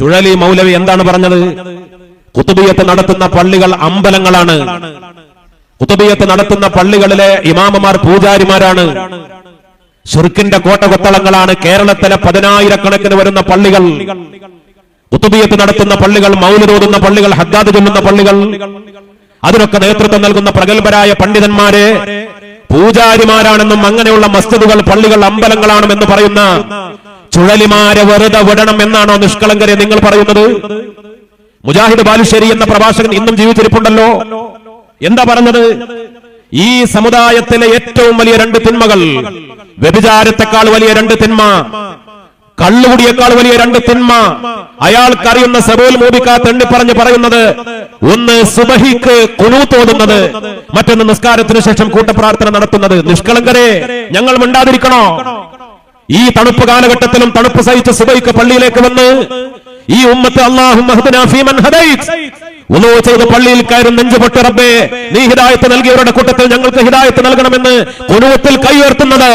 ചുഴലി മൗലവി എന്താണ് പറഞ്ഞത്? കുത്തുബിയത്ത് നടത്തുന്ന പള്ളികൾ അമ്പലങ്ങളാണ്. കുത്തുബിയത്ത് നടത്തുന്ന പള്ളികളിലെ ഇമാമമാർ പൂജാരിമാരാണ്. ഷുർക്കിന്റെ കോട്ടകൊത്തളങ്ങളാണ് കേരളത്തിലെ പതിനായിരക്കണക്കിന് വരുന്ന പള്ളികൾ. കുത്തുബിയത്ത് നടത്തുന്ന പള്ളികൾ മൗലിതോതുന്ന പള്ളികൾ ഹദ്ദാദ് ചൊല്ലുന്ന പള്ളികൾ. അതിനൊക്കെ നേതൃത്വം നൽകുന്ന പ്രഗത്ഭരായ പണ്ഡിതന്മാരെ പൂജാരിമാരാണെന്നും അങ്ങനെയുള്ള മസ്ജിദുകൾ പള്ളികൾ അമ്പലങ്ങളാണെന്ന് പറയുന്ന ചുഴലിമാരെ വെറുതെ വിടണം എന്നാണോ നിഷ്കളങ്കരെ നിങ്ങൾ പറയുന്നത്? മുജാഹിദ് ബാലുശ്ശേരി എന്ന പ്രഭാഷകൻ ഇന്നും ജീവിച്ചിരിപ്പുണ്ടല്ലോ. എന്താ പറഞ്ഞത്? ഈ സമുദായത്തിലെ ഏറ്റവും വലിയ രണ്ട് തിന്മകൾ വ്യഭിചാരത്തെക്കാൾ വലിയ രണ്ട് തിന്മ കള്ളുകുടിയേക്കാൾ വലിയ രണ്ട് തിന്മ. അയാൾക്കറിയുന്ന സബോൽ മൂബിക്ക തെണ്ണി പറഞ്ഞു പറയുന്നത് ഒന്ന് സുബഹിക്ക് കുണൂത്തോതുന്നത് മറ്റൊന്ന് നിസ്കാരത്തിന് ശേഷം കൂട്ടപ്രാർത്ഥന നടത്തുന്നത്. നിഷ്കളങ്കരെ ഞങ്ങൾ മിണ്ടാതിരിക്കണോ? ഈ തണുപ്പ് കാലഘട്ടത്തിലും തണുപ്പ് സഹിച്ച സുബൈക്ക് പള്ളിയിലേക്ക് വന്ന് ഈ ഉമ്മത്ത് അള്ളാഹു പള്ളിയിൽ കയറും നെഞ്ചുപൊട്ടി റബ്ബേ നീ ഹിദായത്ത് നൽകിയവരുടെ കൂട്ടത്തിൽ ഞങ്ങൾക്ക് ഹിദായത്ത് നൽകണമെന്ന് കുനുവത്തിൽ കൈയുയർത്തുന്നത്.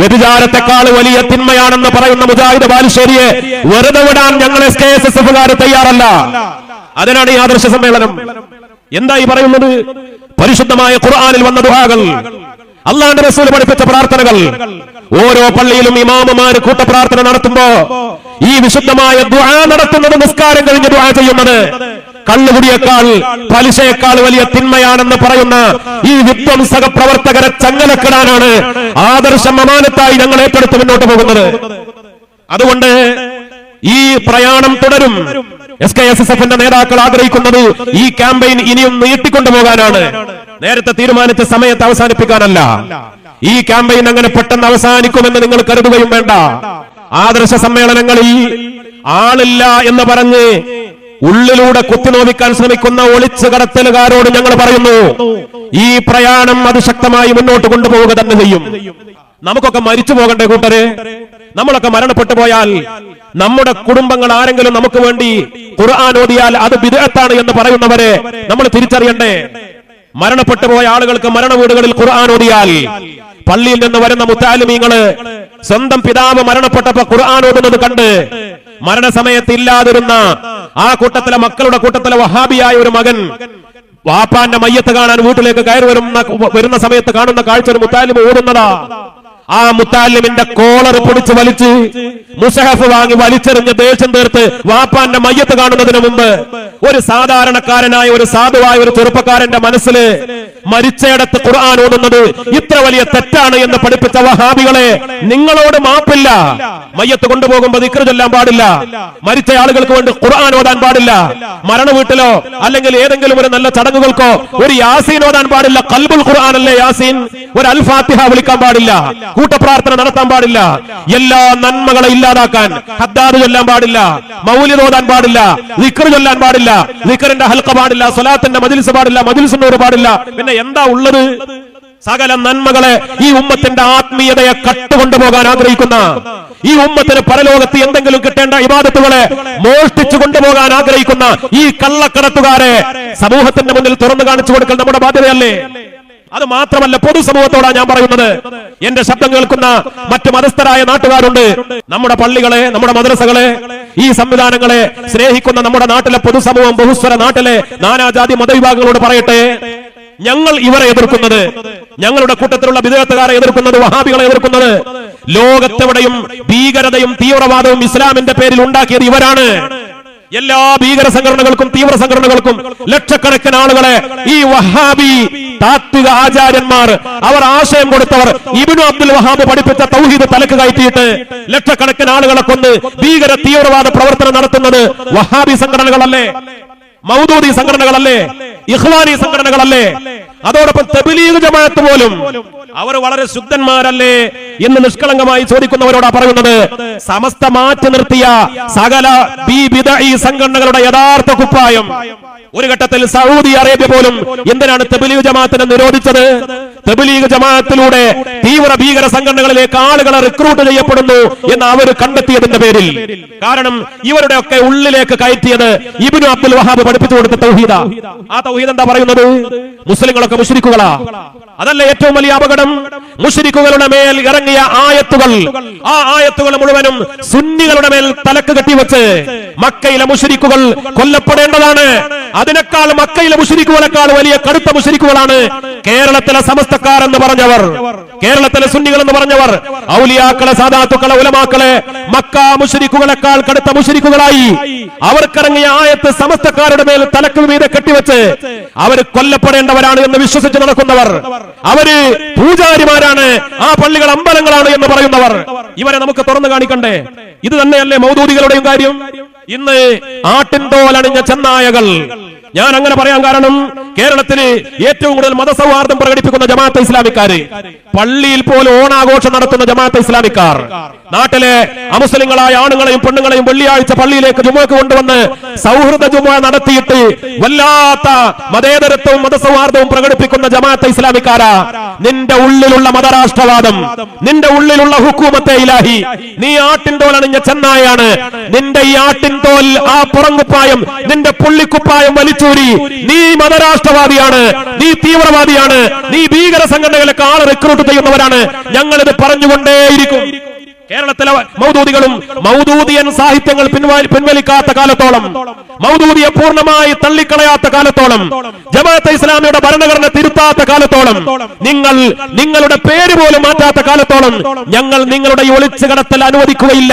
വ്യഭിചാരത്തെക്കാൾ വലിയ തിന്മയാണെന്ന് പറയുന്ന മുജാഹിദ് ബാലുശ്ശേരിയെ വെറുതെ വിടാൻ ഞങ്ങളെ കെ എസ് എസ് എഫുകാർ തയ്യാറല്ല. അതിനാണ് ഈ ആദർശ സമ്മേളനം. എന്തായി പറയുന്നത്? പരിശുദ്ധമായ ഖുർആാനിൽ വന്ന ദുഹാകൾ അള്ളാന്റെ റസൂൽ പഠിപ്പിച്ച പ്രാർത്ഥനകൾ ഓരോ പള്ളിയിലും ഇമാമമാര് കൂട്ടപ്രാർത്ഥന നടത്തുമ്പോ ഈ വിശുദ്ധമായ ദുആ നടത്തുന്നത് നിസ്കാരം കഴിഞ്ഞ് ദുആ ചെയ്യുന്നത്. കള്ളുകുടിയേക്കാൾ പലിശയേക്കാൾ വലിയ തിന്മയാണെന്ന് പറയുന്ന ഈ വിധ്വംസക പ്രവർത്തകരെ ചങ്ങലക്കിടാനാണ് ആദർശ മമാനത്തായി ഞങ്ങൾ ഏറ്റെടുത്ത് മുന്നോട്ട് പോകുന്നത്. അതുകൊണ്ട് ഈ പ്രയാണം തുടരും. എസ് കെ എസ് എസ് എഫിന്റെ നേതാക്കൾ ആഗ്രഹിക്കുന്നത് ഈ ക്യാമ്പയിൻ ഇനിയും നീട്ടിക്കൊണ്ടുപോകാനാണ്. നേരത്തെ തീരുമാനിച്ച സമയത്ത് അവസാനിപ്പിക്കാനല്ല. ഈ ക്യാമ്പയിൻ അങ്ങനെ പെട്ടെന്ന് അവസാനിക്കുമെന്ന് നിങ്ങൾ കരുതുകയും വേണ്ട. ആദർശ സമ്മേളനങ്ങളിൽ ആളില്ല എന്ന് പറഞ്ഞ് ഉള്ളിലൂടെ കുത്തിനോവിക്കാൻ ശ്രമിക്കുന്ന ഒളിച്ചു കടത്തലുകാരോട് ഞങ്ങൾ പറയുന്നു ഈ പ്രയാണം അതിശക്തമായി മുന്നോട്ട് കൊണ്ടുപോവുക തന്നെ ചെയ്യും. നമുക്കൊക്കെ മരിച്ചു പോകണ്ടേ കൂട്ടര്? നമ്മളൊക്കെ മരണപ്പെട്ടു പോയാൽ നമ്മുടെ കുടുംബങ്ങൾ ആരെങ്കിലും നമുക്ക് വേണ്ടി ഖുർആൻ ഓതിയാൽ അത് വിദഗ്ധാണ് എന്ന് പറയുന്നവരെ നമ്മൾ തിരിച്ചറിയണ്ടേ? മരണപ്പെട്ടു പോയ ആളുകൾക്ക് മരണ വീടുകളിൽ ഖുർആൻ ഓതിയാൽ പള്ളിയിൽ നിന്ന് വരുന്ന മുത്താലിമീങ്ങൾ സ്വന്തം പിതാവ് മരണപ്പെട്ടപ്പോ ഖുർആൻ ഓതുന്നത് കണ്ട് മരണസമയത്ത് ഇല്ലാതിരുന്ന ആ കൂട്ടത്തിലെ മക്കളുടെ കൂട്ടത്തിലെ വഹാബിയായ ഒരു മകൻ വാപ്പാന്റെ മയ്യത്ത് കാണാൻ വീട്ടിലേക്ക് കയറി വരുന്ന വരുന്ന സമയത്ത് കാണുന്ന കാഴ്ച ഒരു മുത്താലിമ് ഓടുന്നതാ ആ മുത്താലിമിന്റെ കോളർ പിടിച്ച് വലിച്ച് മുസഹഫ് വാങ്ങി വലിച്ചെറിഞ്ഞ് ദേഷ്യം തീർത്ത് വാപ്പാന്റെ മയ്യത്ത് കാണുന്നതിന് മുമ്പ് ഒരു സാധാരണക്കാരനായ ഒരു സാധുവായ ഒരു ചെറുപ്പക്കാരന്റെ മനസ്സിൽ മരിച്ചയിടത്ത് ഖുർആൻ ഓതുന്നത് ഇത്ര വലിയ തെറ്റാണ് എന്ന് പഠിപ്പിച്ച വഹാബികളെ നിങ്ങളോട് മാപ്പില്ല. മയ്യത്ത് കൊണ്ടുപോകുമ്പോൾ ദിക്ർ ചൊല്ലാൻ പാടില്ല. മരിച്ച ആളുകൾക്ക് വേണ്ടി ഖുർആൻ ഓടാൻ പാടില്ല. മരണ വീട്ടിലോ അല്ലെങ്കിൽ ഏതെങ്കിലും ഒരു നല്ല ചടങ്ങുകൾക്കോ ഒരു യാസീൻ ഓടാൻ പാടില്ല. കൽബുൽ ഖുർആൻ അല്ലേ യാസീൻ? ഒരു അൽഫാത്തിഹ വിളിക്കാൻ പാടില്ല. കൂട്ടപ്രാർത്ഥന നടത്താൻ പാടില്ല. എല്ലാ നന്മകളെ ഇല്ലാതാക്കാൻ. ഹദ്ദാദ് ചൊല്ലാൻ പാടില്ല. മൗലി തോതാൻ പാടില്ല. ലിക്കർ ചൊല്ലാൻ പാടില്ല. ലിക്കറിന്റെ ഹൽക്ക പാടില്ല. സ്വലാത്തിന്റെ മജിൽസ് പാടില്ല. മജിൽസിനോട് പാടില്ല. പിന്നെ എന്താ ഉള്ളത്? സകല നന്മകളെ ഈ ഉമ്മത്തിന്റെ ആത്മീയതയെ കട്ടുകൊണ്ടുപോകാൻ ആഗ്രഹിക്കുന്ന ഈ ഉമ്മത്തിന് പരലോകത്ത് എന്തെങ്കിലും കിട്ടേണ്ട ഇബാദത്തുകളെ മോഷ്ടിച്ചു കൊണ്ടുപോകാൻ ആഗ്രഹിക്കുന്ന ഈ കള്ളക്കടത്തുകാരെ സമൂഹത്തിന്റെ മുന്നിൽ തുറന്നു കാണിച്ചു കൊടുക്കൽ നമ്മുടെ ബാധ്യതയല്ലേ? അത് മാത്രമല്ല പൊതുസമൂഹത്തോടാണ് ഞാൻ പറയുന്നത്. എന്റെ ശബ്ദം കേൾക്കുന്ന മറ്റു മതസ്ഥരായ നാട്ടുകാരുണ്ട്. നമ്മുടെ പള്ളികളെ നമ്മുടെ മദ്രസകളെ ഈ സംവിധാനങ്ങളെ സ്നേഹിക്കുന്ന നമ്മുടെ നാട്ടിലെ പൊതുസമൂഹം ബഹുസ്വര നാട്ടിലെ നാനാജാതി മതവിഭാഗങ്ങളോട് പറയട്ടെ. ഞങ്ങൾ ഇവരെ എതിർക്കുന്നത്. ഞങ്ങളുടെ കൂട്ടത്തിലുള്ള വിദേഹത്തുകാരെ എതിർക്കുന്നത് വഹാബികളെ എതിർക്കുന്നത്. ലോകത്തെവിടെയും ഭീകരതയും തീവ്രവാദവും ഇസ്ലാമിന്റെ പേരിൽ ഉണ്ടാക്കിയത് ഇവരാണ്. എല്ലാ ഭീകര സംഘടനകൾക്കും തീവ്ര സംഘടനകൾക്കും ലക്ഷക്കണക്കിന് ആളുകളെ ഈ വഹാബി താത്വിക ആചാര്യന്മാർ അവർ ആശയം കൊടുത്തവർ ഇബിനു അബ്ദുൽ വഹാബ് പഠിപ്പിച്ച തൗഹീദ് തലക്ക് കയറ്റിയിട്ട് ലക്ഷക്കണക്കിന് ആളുകളെ കൊണ്ട് ഭീകര തീവ്രവാദ പ്രവർത്തനം നടത്തുന്നത് വഹാബി സംഘടനകളല്ലേ? മൗദൂദി സംഘടനകളല്ലേ? ഇഖ്വാനി സംഘടനകളല്ലേ? അതോടൊപ്പം തെബിലീഗ് ജമാഅത്ത് പോലും അവർ വളരെ ശുദ്ധന്മാരല്ലേ എന്ന് നിഷ്കളങ്കമായി ചോദിക്കുന്നവരോടാ പറയുന്നത്. സമസ്ത മാറ്റി നിർത്തിയ സകല ബിദഈ സംഘടനകളുടെ യഥാർത്ഥ കുപ്പായം. ഒരു ഘട്ടത്തിൽ സൗദി അറേബ്യ പോലും എന്തിനാണ് തെബിലീഗ് ജമാഅത്തിനെ നിരോധിച്ചത്? തെബിലീഗ് ജമാഅത്തിലൂടെ തീവ്ര ഭീകര സംഘടനകളിലേക്ക് ആളുകളെ റിക്രൂട്ട് ചെയ്യപ്പെടുന്നു എന്ന് അവർ കണ്ടെത്തിയതിന്റെ പേരിൽ. കാരണം ഇവരുടെ ഒക്കെ ഉള്ളിലേക്ക് കയറ്റിയത് ഇബിനു അബ്ദുൽ വഹാബ് പഠിപ്പിച്ചു കൊടുത്ത തൗഹീദ. ആ തൗഹീദ് എന്താ പറയുന്നത്? മുസ്ലിങ്ങളൊക്കെ മുഷരിക്കുകളാ അതല്ല ഏറ്റവും വലിയ അപകടം? മുഷരിക്കുകളുടെ മേൽ ഇറങ്ങിയ ആയത്തുകൾ. ആ ആയത്തുകൾ മുഴുവനും സുന്നികളുടെ മേൽ തലക്ക് കെട്ടിവെച്ച് മക്കയിലെ മുഷരിക്കുകൾ കൊല്ലപ്പെടേണ്ടതാണ്. അതിനേക്കാൾ മക്കയിലെ മുഷരിക്കുകളെക്കാൾ വലിയ കടുത്ത മുഷരിക്കുകളാണ് കേരളത്തിലെ സമസ്തക്കാർ എന്ന് പറഞ്ഞവർ കേരളത്തിലെ സുന്നികൾ എന്ന് പറഞ്ഞവർ ഔലിയാക്കളെ സാധാത്തുക്കളെ ഉലമാക്കളെ മക്ക മുഷരിക്കുകളെക്കാൾ കടുത്ത മുഷരിക്കുകളായി അവർക്കിറങ്ങിയ ആയത്ത് സമസ്തക്കാരുടെ മേൽ തലക്ക് മീതെ കെട്ടിവെച്ച് അവർ കൊല്ലപ്പെടേണ്ടവരാണ് എന്ന് വിശ്വസിച്ച് നടക്കുന്നവർ. അവർ പൂജാരിമാരാണ് ആ പള്ളികൾ അമ്പലങ്ങളാണ് എന്ന് പറയുന്നവർ. ഇവരെ നമുക്ക് തുറന്നു കാണിക്കണ്ടേ? ഇത് തന്നെയല്ലേ മൗദൂദികളുടെയും കാര്യം? ഇന്ന് ആട്ടിൻ ആട്ടിൻതോലണിഞ്ഞ ചെന്നായകൾ. ഞാൻ അങ്ങനെ പറയാൻ കാരണം കേരളത്തിൽ ഏറ്റവും കൂടുതൽ മതസൗഹാർദ്ദം പ്രകടിപ്പിക്കുന്ന ജമാഅത്ത് ഇസ്ലാമിക്കാര് പള്ളിയിൽ പോലും ഓണാഘോഷം നടത്തുന്ന ജമാഅത്ത് ഇസ്ലാമിക്കാർ. നാട്ടിലെ അമുസ്ലിങ്ങളായ ആണുങ്ങളെയും പെണ്ണുങ്ങളെയും വെള്ളിയാഴ്ച പള്ളിയിലേക്ക് ജുമക്ക് കൊണ്ടുവന്ന് സൗഹൃദ ജുമ നടത്തിയിട്ട് വല്ലാത്ത മതേതരത്വവും മതസൗഹാർദ്ദവും പ്രകടിപ്പിക്കുന്ന ജമാഅത്ത് ഇസ്ലാമിക്കാരാ. നിന്റെ ഉള്ളിലുള്ള മതരാഷ്ട്രവാദം നിന്റെ ഉള്ളിലുള്ള ഹുക്കൂമത്തെ ഇലാഹി നീ ആട്ടിൻതോൽ അണിഞ്ഞ ചെന്നായാണ്. നിന്റെ ഈ ആട്ടിൻതോൽ ആ പുറങ്കുപ്പായം നിന്റെ പുള്ളിക്കുപ്പായം വലിച്ചൂരി. നീ മതരാഷ്ട്രവാദിയാണ് നീ തീവ്രവാദിയാണ്. നീ ഭീകര സംഘടനകളൊക്കെ ആളെ റിക്രൂട്ട് ചെയ്യുന്നവരാണ് ഞങ്ങളിത് പറഞ്ഞുകൊണ്ടേയിരിക്കും. കേരളത്തിലെ മൗദൂദികളും മൗദൂദിയൻ സാഹിത്യങ്ങൾ പിൻവാ- പിൻവലിക്കാത്ത കാലത്തോളം മൗദൂദിയെ പൂർണമായി തള്ളിക്കളയാത്ത കാലത്തോളം ജമാഅത്തെ ഇസ്ലാമിയുടെ ഭരണഘടന തിരുത്താത്ത കാലത്തോളം നിങ്ങൾ നിങ്ങളുടെ പേര് പോലും മാറ്റാത്ത കാലത്തോളം ഞങ്ങൾ നിങ്ങളുടെ ഈ ഒളിച്ചു കടത്തൽ അനുവദിക്കുകയില്ല